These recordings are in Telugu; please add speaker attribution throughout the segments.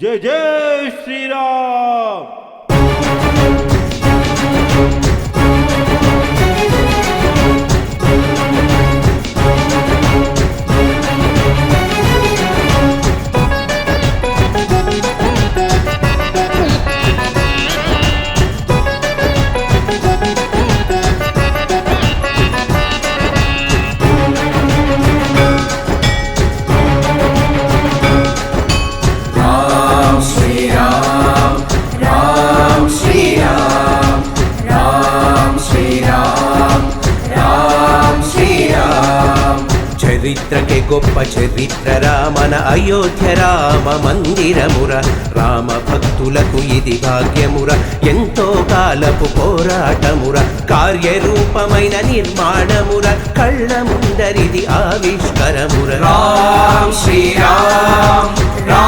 Speaker 1: జై జై శ్రీరామ్
Speaker 2: Ram
Speaker 3: చరిత్రకే గొప్ప చరిత్ర మన అయోధ్య రామ మందిరముర. రామ భక్తులకు ఇది భాగ్యముర ఎంతో కాలపు పోరాటముర. కార్యరూపమైన నిర్మాణముర కళ్ళ ముందరిది ఆవిష్కరముర.
Speaker 2: రామ్ శ్రీరామ్ రామ్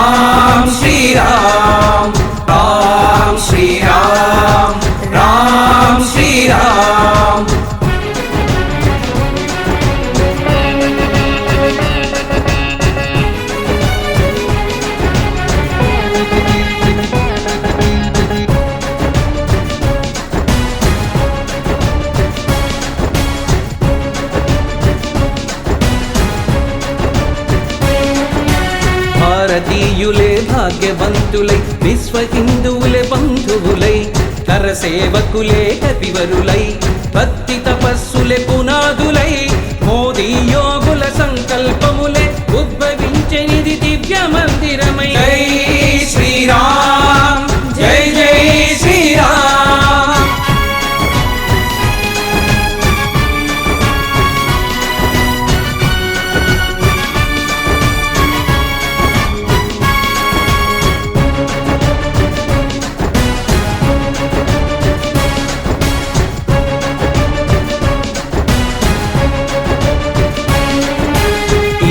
Speaker 3: భారతీయులే భాగ్యవంతులై విశ్వ హిందువులే బంధువులై కరసేవకులే కపివరులై భక్తి తపస్సులే పునాదులై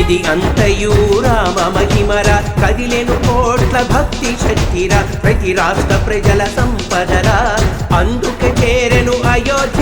Speaker 3: ఇది అంతయూ రామ మహిమర. కదిలెను కోట్ల భక్తి శక్తిరా. ప్రతి రాష్ట్ర ప్రజల సంపదరా. అందుకే చేరెను అయోధ్య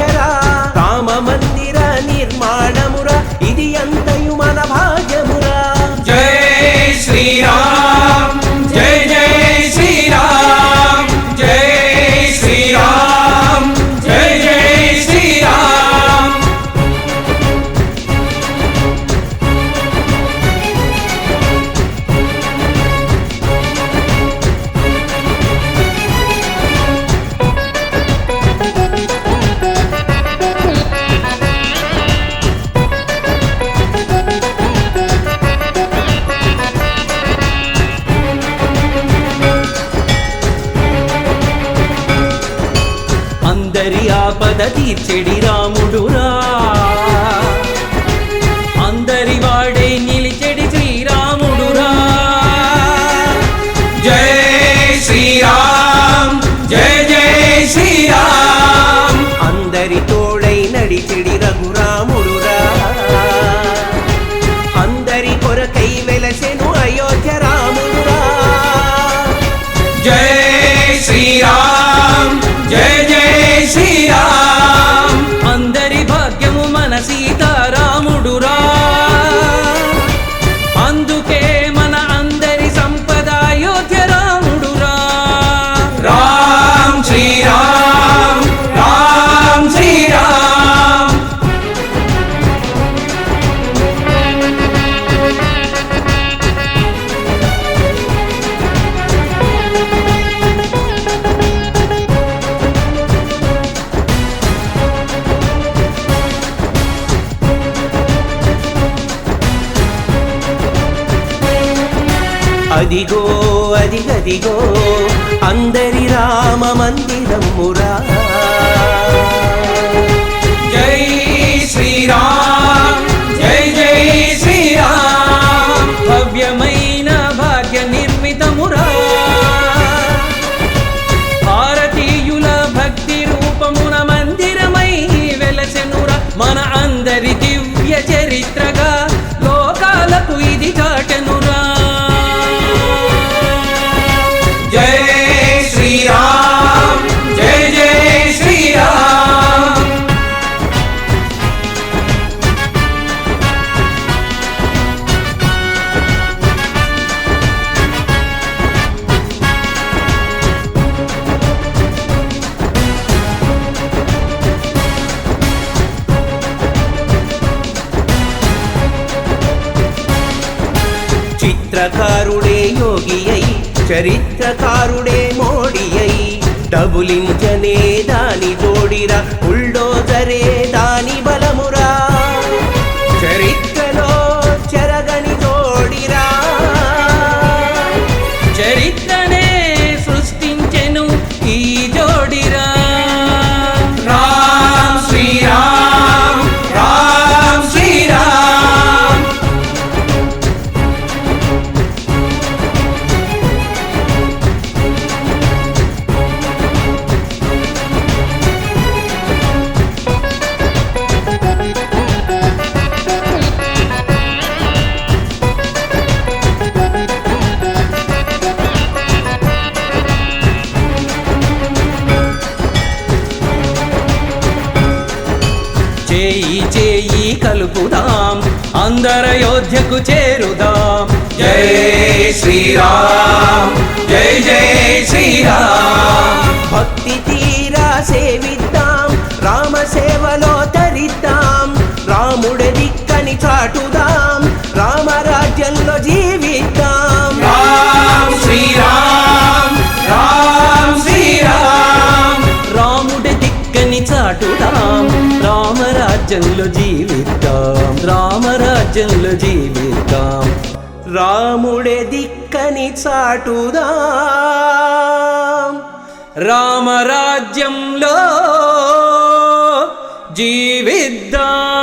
Speaker 3: ఆపద తీర్చెడి రాముడురా. అదిగో అదిగదిగో అందరి రామ
Speaker 2: మందిరం మురా
Speaker 3: చిత్రకారుడే యోగి అయి చరిత్రకారుడే మోడి అయి డబుల్ దాని జోడిరా బుల్డోజరే
Speaker 2: చేయి చేయి కలుపుదాం. అందర యోధ్యకు చేరుదాం.
Speaker 4: జై శ్రీరామ్ జై జై శ్రీరామ్.
Speaker 3: భక్తి తీరా సేవిద్దాం రామ సేవలో తరిద్దాం.
Speaker 2: రాముడి దిక్కని చాటుదాం. రామరాజ్యంలో జీవిద్దాం రామరాజ్యంలో జీవిద్దాం
Speaker 3: రాముడే దిక్కని చాటుదా.
Speaker 2: రామరాజ్యంలో జీవిద్దాం.